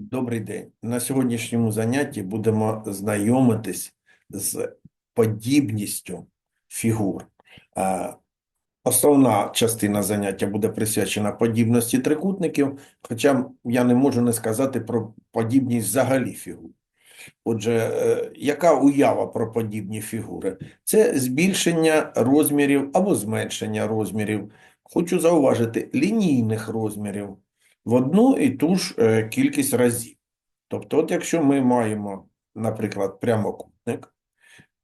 Добрий день. На сьогоднішньому занятті будемо знайомитись з подібністю фігур. Основна частина заняття буде присвячена подібності трикутників, хоча я не можу не сказати про подібність взагалі фігур. Отже, е, яка уява про подібні фігури? Це збільшення розмірів або зменшення розмірів. Хочу зауважити, лінійних розмірів в одну і ту ж е, кількість разів. Тобто, от якщо ми маємо, наприклад, прямокутник,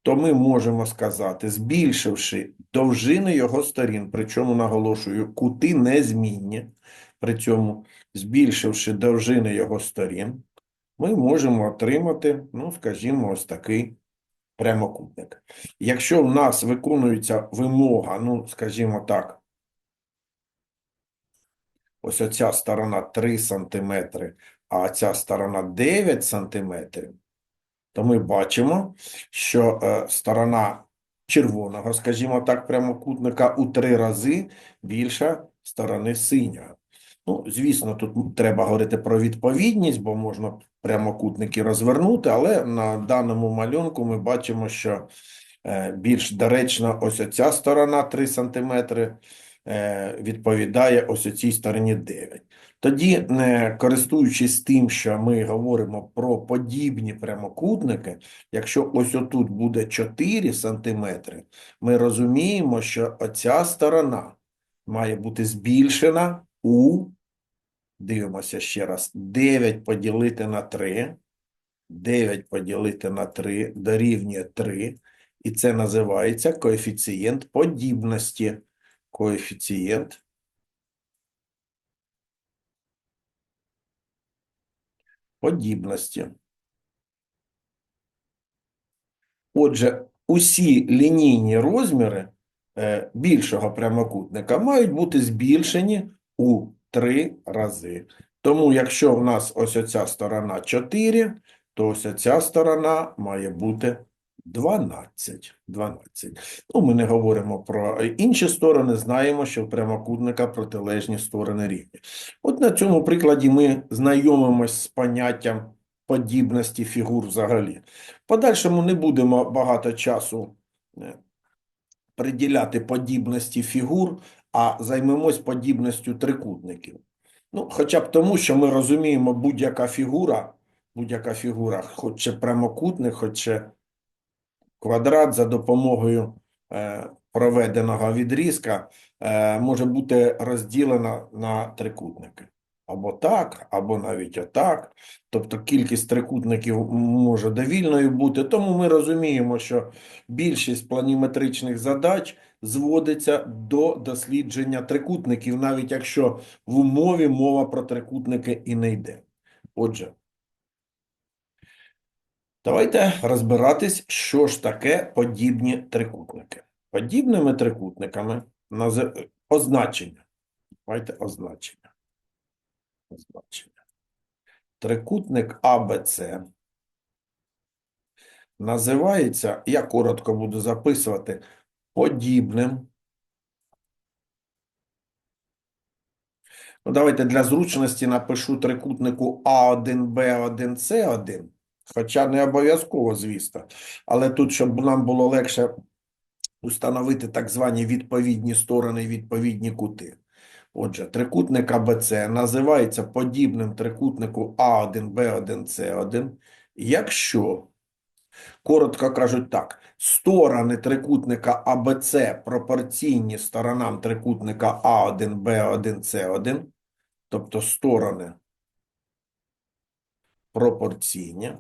то ми можемо сказати, збільшивши довжини його сторін, причому наголошую, кути незмінні, при цьому збільшивши довжини його сторін, ми можемо отримати, ну, скажімо, ось такий прямокутник. Якщо в нас виконується вимога, ну, скажімо так, ось оця сторона 3 см, а ця сторона 9 см, то ми бачимо, що е, сторона червоного, скажімо так, прямокутника у три рази більша сторони синього. Ну, звісно, тут треба говорити про відповідність, бо можна прямокутники розвернути, але на даному малюнку ми бачимо, що е, більш доречно ось оця сторона 3 см відповідає ось цій стороні 9. Тоді, е, користуючись тим, що ми говоримо про подібні прямокутники, якщо ось отут буде 4 см, ми розуміємо, що оця сторона має бути збільшена у, дивимося ще раз, 9 поділити на 3, 9 поділити на 3 дорівнює 3, і це називається коефіцієнт подібності. Коефіцієнт подібності. Отже, усі лінійні розміри е, більшого прямокутника мають бути збільшені у три рази. Тому, якщо в нас ось оця сторона 4, то ось оця сторона має бути 12. 12. Ну, ми не говоримо про інші сторони, знаємо, що в прямокутника протилежні сторони рівні. От на цьому прикладі ми знайомимось з поняттям подібності фігур взагалі. В подальшому не будемо багато часу е, приділяти подібності фігур, а займемось подібністю трикутників. Ну, хоча б тому, що ми розуміємо, будь-яка фігура, будь-яка фігура, хоч прямокутник, хоч квадрат за допомогою е, проведеного відрізка е, може бути розділена на трикутники. Або так, або навіть отак. Тобто кількість трикутників може довільною бути. Тому ми розуміємо, що більшість планіметричних задач зводиться до дослідження трикутників, навіть якщо в умові мова про трикутники і не йде. Отже, давайте розбиратись, що ж таке подібні трикутники. Подібними трикутниками наз- означення. Давайте означення. Означення. Трикутник АБЦ називається, я коротко буду записувати, подібним. Ну, давайте для зручності напишу трикутнику А1, Б1, С1, хоча не обов'язково, звісно. Але тут, щоб нам було легше установити так звані відповідні сторони, відповідні кути. Отже, трикутник АБЦ називається подібним трикутнику А1, Б1, С1, якщо, коротко кажуть так, сторони трикутника АБЦ пропорційні сторонам трикутника А1, Б1, С1, тобто сторони пропорційні,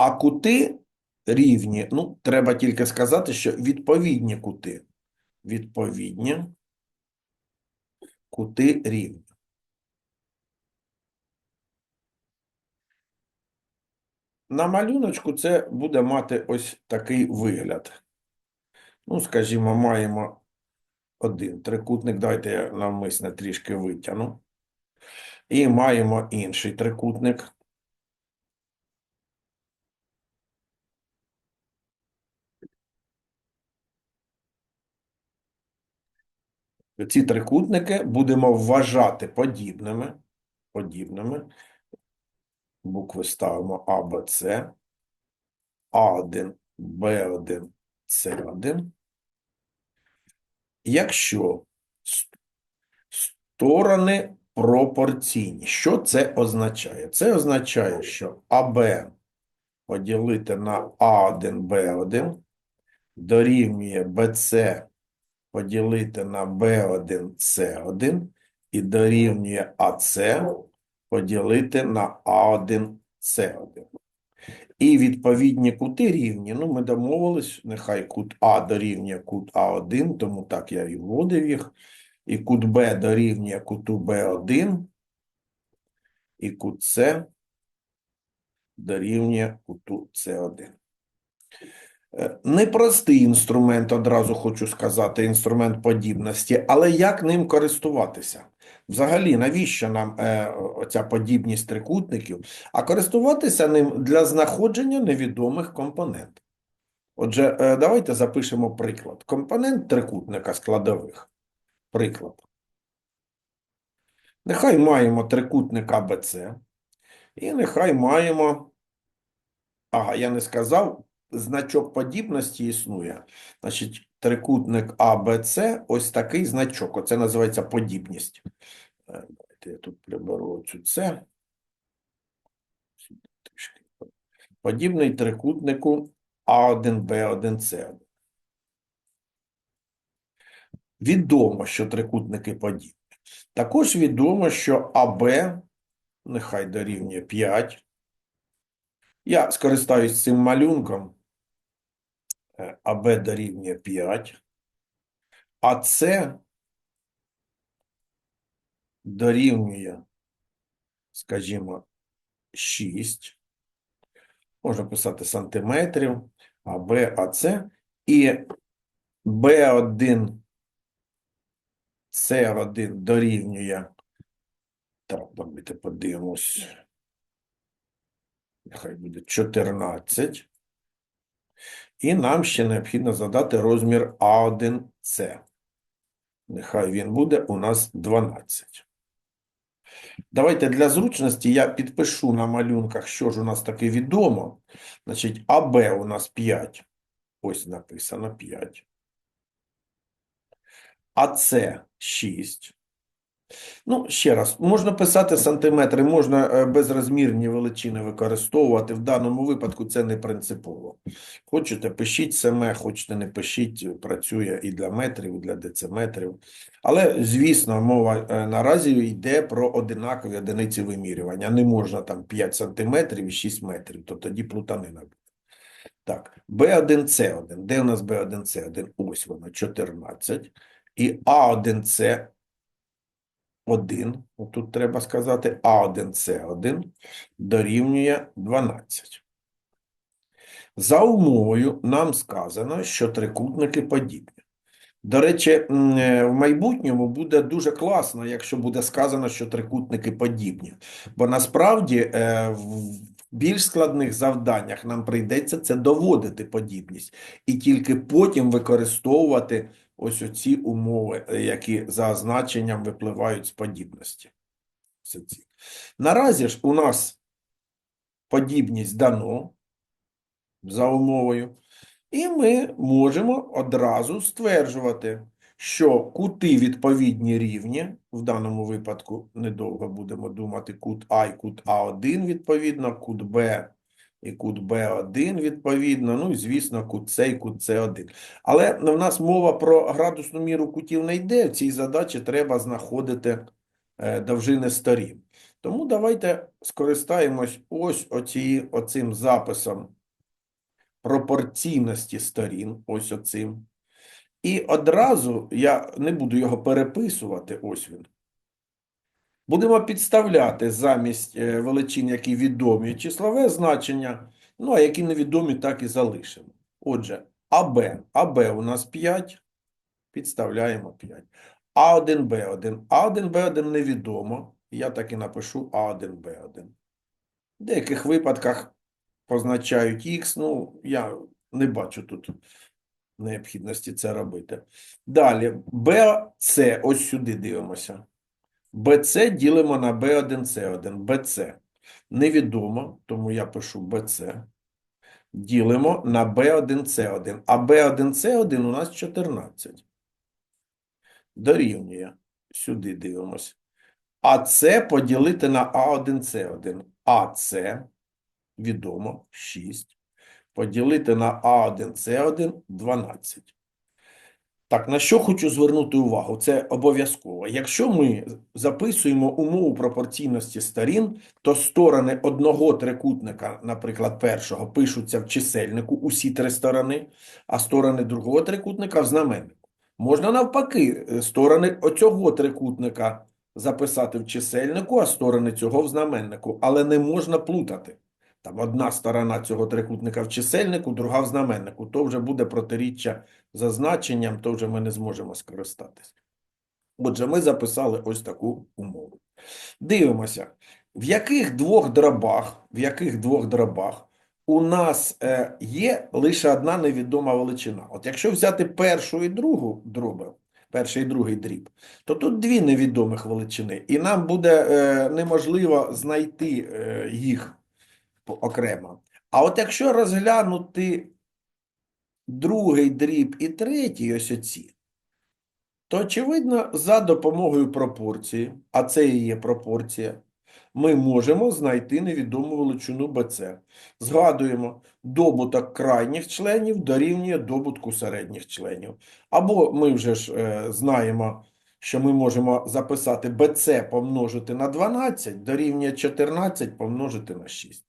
а кути рівні, ну, треба тільки сказати, що відповідні кути. Відповідні кути рівні. На малюночку це буде мати ось такий вигляд. Ну, скажімо, маємо один трикутник, давайте я навмисне трішки витягну. І маємо інший трикутник. Ці трикутники будемо вважати подібними, подібними. Букви ставимо А, Б, С, А1, Б1, С1. Якщо сторони пропорційні, що це означає? Це означає, що АБ поділити на А1, Б1 дорівнює БЦ поділити на B1, C1 і дорівнює АС поділити на А1, С1. І відповідні кути рівні. Ну, ми домовились, нехай кут А дорівнює кут А1, тому так я і вводив їх. І кут Б дорівнює куту Б1, і кут С дорівнює куту С1. Е, Непростий інструмент, одразу хочу сказати, інструмент подібності, але як ним користуватися? Взагалі, навіщо нам е, оця подібність трикутників? А користуватися ним для знаходження невідомих компонентів. Отже, е, давайте запишемо приклад. Компонент трикутника складових. Приклад. Нехай маємо трикутник АБЦ, і нехай маємо. Ага, я не сказав, значок подібності існує. Значить, трикутник АБЦ, ось такий значок. Оце називається подібність. Е, я тут приберу цю С. Подібний трикутнику А1, Б1, С1. Відомо, що трикутники подібні. Також відомо, що АБ, нехай дорівнює 5. Я скористаюсь цим малюнком. Е, АБ дорівнює 5, а С дорівнює, скажімо, 6. Можна писати сантиметрів, АБ, АС. І Б1, С1 дорівнює, так, давайте подивимось, нехай буде 14. І нам ще необхідно задати розмір А1С. Нехай він буде у нас 12. Давайте для зручності я підпишу на малюнках, що ж у нас таке відомо. Значить, АБ у нас 5. Ось написано 5. АС 6. Ну, ще раз, можна писати сантиметри, можна е, безрозмірні величини використовувати. В даному випадку це не принципово. Хочете, пишіть саме, хочете, не пишіть, працює і для метрів, і для дециметрів. Але, звісно, мова е, наразі йде про одинакові одиниці вимірювання. Не можна там 5 сантиметрів і 6 метрів, то тоді плутанина буде. Так, B1C1. Де у нас B1C1? Ось воно, 14. І A1C 1, тут треба сказати, А1С1 дорівнює 12. За умовою нам сказано, що трикутники подібні. До речі, е, в майбутньому буде дуже класно, якщо буде сказано, що трикутники подібні. Бо насправді е, в більш складних завданнях нам прийдеться це доводити подібність. І тільки потім використовувати ось оці умови, е, які за означенням випливають з подібності. Наразі ж у нас подібність дано за умовою, і ми можемо одразу стверджувати, що кути відповідні рівні, в даному випадку недовго будемо думати, кут А і кут А1 відповідно, кут Б і кут Б1 відповідно, ну і звісно кут С і кут С1. Але в нас мова про градусну міру кутів не йде, в цій задачі треба знаходити е, довжини сторін. Тому давайте скористаємось ось оці, оцим записом пропорційності сторін, ось оцим. І одразу я не буду його переписувати, ось він. Будемо підставляти замість е, величин, які відомі, числове значення, ну, а які невідомі, так і залишимо. Отже, АБ. АБ у нас 5, підставляємо 5. А1, Б1. А1, Б1 невідомо, я так і напишу А1, Б1. В деяких випадках позначають Х, ну, я не бачу тут необхідності це робити. Далі, BC, ось сюди дивимося. BC ділимо на B1C1. BC невідомо, тому я пишу BC. Ділимо на B1C1. А B1C1 у нас 14. Дорівнює. Сюди дивимося. А це поділити на А1С1. АЦ, відомо, 6. Поділити на А1С1 – 12. Так, на що хочу звернути увагу? Це обов'язково. Якщо ми записуємо умову пропорційності сторін, то сторони одного трикутника, наприклад, першого, пишуться в чисельнику, усі три сторони, а сторони другого трикутника в знаменнику. Можна навпаки, е, сторони оцього трикутника записати в чисельнику, а сторони цього в знаменнику. Але не можна плутати. Там одна сторона цього трикутника в чисельнику, друга в знаменнику. То вже буде протиріччя за значенням, то вже ми не зможемо скористатись. Отже, ми записали ось таку умову. Дивимося, в яких двох дробах, в яких двох дробах у нас е, є лише одна невідома величина. От якщо взяти першу і другу дроби, перший і другий дріб, то тут дві невідомих величини, і нам буде е, неможливо знайти е, їх окремо. А от якщо розглянути другий дріб і третій, ось оці, то, очевидно, за допомогою пропорції, а це і є пропорція, ми можемо знайти невідому величину BC. Згадуємо, добуток крайніх членів дорівнює добутку середніх членів. Або ми вже ж е, знаємо, що ми можемо записати BC помножити на 12 дорівнює 14 помножити на 6.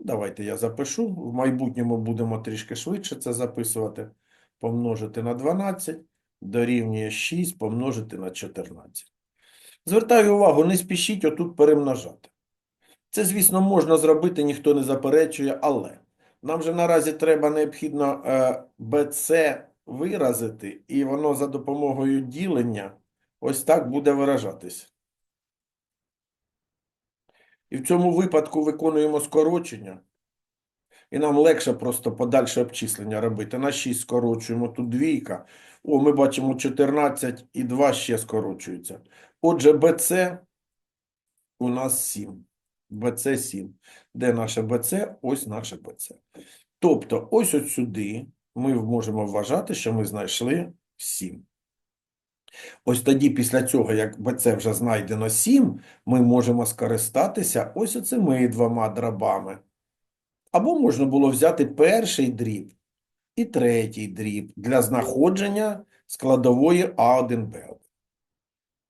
Давайте я запишу. В майбутньому будемо трішки швидше це записувати. Помножити на 12 дорівнює 6 помножити на 14. Звертаю увагу, не спішіть отут перемножати. Це, звісно, можна зробити, ніхто не заперечує, але нам же наразі треба необхідно е, BC виразити, і воно за допомогою ділення ось так буде виражатись. І в цьому випадку виконуємо скорочення. І нам легше просто подальше обчислення робити. На 6 скорочуємо, тут двійка. О, ми бачимо 14 і 2 ще скорочуються. Отже, BC у нас 7. BC 7. Де наше BC? Ось наше BC. Тобто, ось от сюди ми можемо вважати, що ми знайшли 7. Ось тоді, після цього, як BC вже знайдено 7, ми можемо скористатися ось оцими двома дробами. Або можна було взяти перший дріб і третій дріб для знаходження складової А1Б1.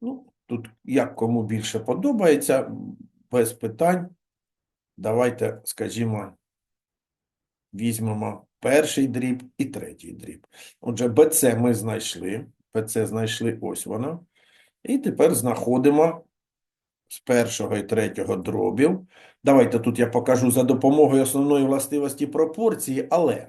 Ну, тут як кому більше подобається, без питань. Давайте, скажімо, візьмемо перший дріб і третій дріб. Отже, BC ми знайшли. BC знайшли, ось воно. І тепер знаходимо з першого і третього дробів. Давайте тут я покажу за допомогою основної властивості пропорції, але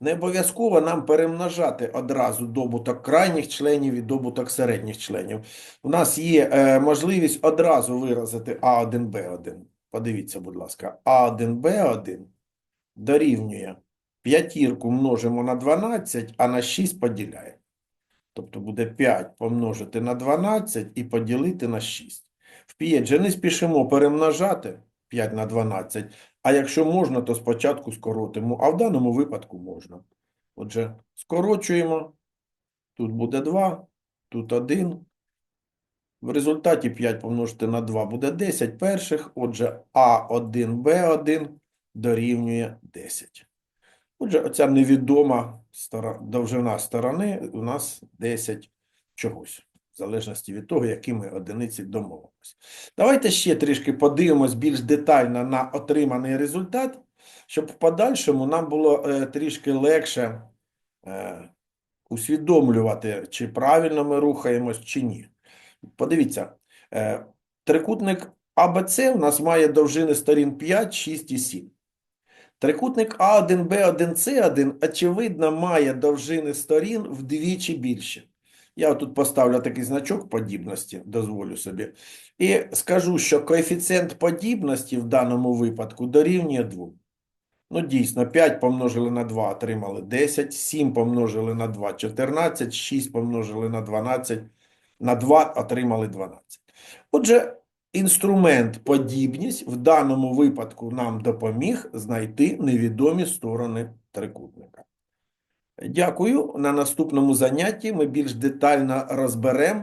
не обов'язково нам перемножати одразу добуток крайніх членів і добуток середніх членів. У нас є е, можливість одразу виразити А1Б1. Подивіться, будь ласка, А1Б1 дорівнює п'ятірку множимо на 12, а на 6 поділяємо. Тобто буде 5 помножити на 12 і поділити на 6. В п'єдже не спішимо перемножати 5 на 12, а якщо можна, то спочатку скоротимо, а в даному випадку можна. Отже, скорочуємо, тут буде 2, тут 1. В результаті 5 помножити на 2 буде 10 перших, отже, А1Б1 дорівнює 10. Отже, оця невідома довжина сторони у нас 10 чогось, в залежності від того, які ми одиниці домовимося. Давайте ще трішки подивимось більш детально на отриманий результат, щоб в подальшому нам було е, трішки легше е, усвідомлювати, чи правильно ми рухаємось, чи ні. Подивіться, е, трикутник АБЦ у нас має довжини сторін 5, 6 і 7. Трикутник А1, Б1, С1, очевидно, має довжини сторін вдвічі більше. Я тут поставлю такий значок подібності, дозволю собі. І скажу, що коефіцієнт подібності в даному випадку дорівнює 2. Ну, дійсно, 5 помножили на 2, отримали 10, 7 помножили на 2, 14, 6 помножили на 12, на 2 отримали 12. Отже, інструмент подібність в даному випадку нам допоміг знайти невідомі сторони трикутника. Дякую. На наступному занятті ми більш детально розберемо,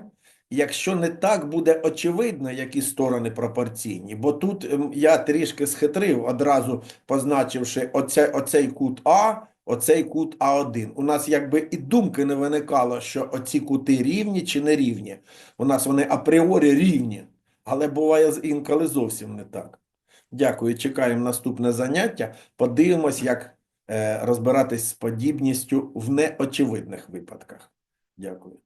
якщо не так буде очевидно, які сторони пропорційні. Бо тут ем, я трішки схитрив, одразу позначивши оце, оцей кут А, оцей кут А1. У нас якби і думки не виникало, що оці кути рівні чи не рівні. У нас вони апріорі рівні, але буває інколи зовсім не так. Дякую, чекаємо наступне заняття. Подивимось, як е, розбиратись з подібністю в неочевидних випадках. Дякую.